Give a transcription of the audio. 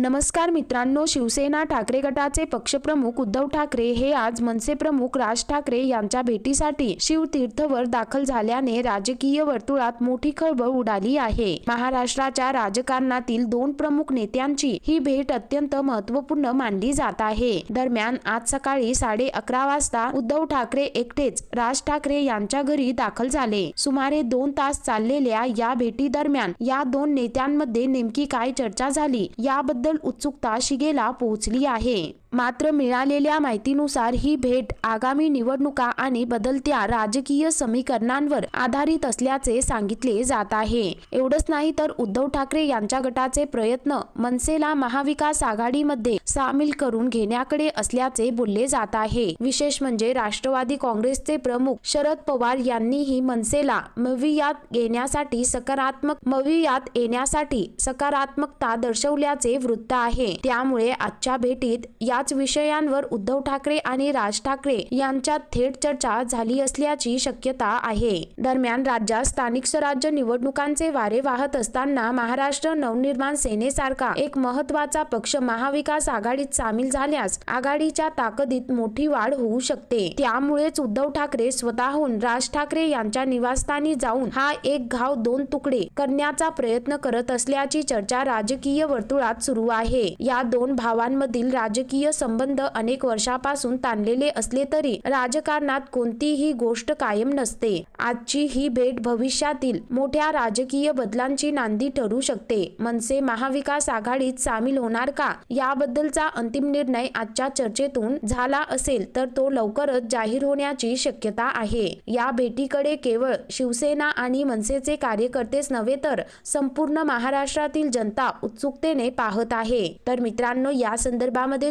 नमस्कार मित्रांनो शिवसेना ठाकरे गटाचे पक्षप्रमुख उद्धव ठाकरे हे आज मनसे प्रमुख राज ठाकरे यांच्या भेटीसाठी शिवतीर्थवर दाखल झाल्याने राजकीय वर्तुळात मोठी खळबळ उडाली आहे. महाराष्ट्राच्या राजकारणातील दोन प्रमुख नेत्यांची ही भेट अत्यंत महत्त्वपूर्ण मानली जात आहे. दरम्यान आज सकाळी साडे अकरा वाजता उद्धव ठाकरे एकटेच राज ठाकरे यांच्या घरी दाखल झाले. सुमारे दोन तास चाललेल्या या भेटी दरम्यान या दोन नेत्यांमध्ये नेमकी काय चर्चा झाली याबद्दल उत्सुकता शिगेला पोहोचली आहे. मात्र मिळालेल्या माहितीनुसार ही भेट आगामी निवडणुका आणि बदलत्या राजकीय समीकरणांवर आधारित असल्याचे सांगितले जात आहे. एवढंच नाही तर उद्धव ठाकरे यांच्या गटाचे प्रयत्न मनसेला महाविकास आघाडीमध्ये सामील करून घेण्याकडे असल्याचे बोलले जात आहे. विशेष म्हणजे राष्ट्रवादी काँग्रेसचे प्रमुख शरद पवार यांनीही मनसेला मवियात घेण्यासाठी सकारात्मक मवियात येण्यासाठी सकारात्मकता दर्शवल्याचे वृत्त आहे. त्यामुळे आजच्या भेटीत या याच विषयांवर उद्धव ठाकरे आणि राज ठाकरे यांच्यात थेट चर्चा झाली असल्याची शक्यता आहे. दरम्यान राज्यात स्थानिक स्वराज्य निवडणुकांचे वारे वाहत असताना महाराष्ट्र नवनिर्माण सेनेसारखा एक महत्त्वाचा पक्ष महाविकास आघाडीत सामील झाल्यास आघाडीच्या ताकदीत मोठी वाढ होऊ शकते. त्यामुळेच उद्धव ठाकरे स्वतःहून राज ठाकरे यांच्या निवासस्थानी जाऊन हा एक घाव दोन तुकडे करण्याचा प्रयत्न करत असल्याची चर्चा राजकीय वर्तुळात सुरू आहे. या दोन भावांमधील राजकीय संबंध अनेक वर्षापासून ताणलेले असले तरी राजकारणात कोणतीही गोष्ट कायम नसते. आजची ही भेट भविष्यातील मोठ्या राजकीय बदलांची नांदी ठरू शकते. मनसे महाविकास आघाडीत सामील होणार का? याबद्दलचा अंतिम निर्णय आजच्या चर्चेतून झाला असेल तर तो लवकरच जाहीर होण्याची शक्यता आहे. या भेटीकडे केवळ शिवसेना आणि मनसेचे कार्यकर्तेच नव्हे तर संपूर्ण महाराष्ट्रातील जनता उत्सुकतेने पाहत आहे. तर मित्रांनो या संदर्भामध्ये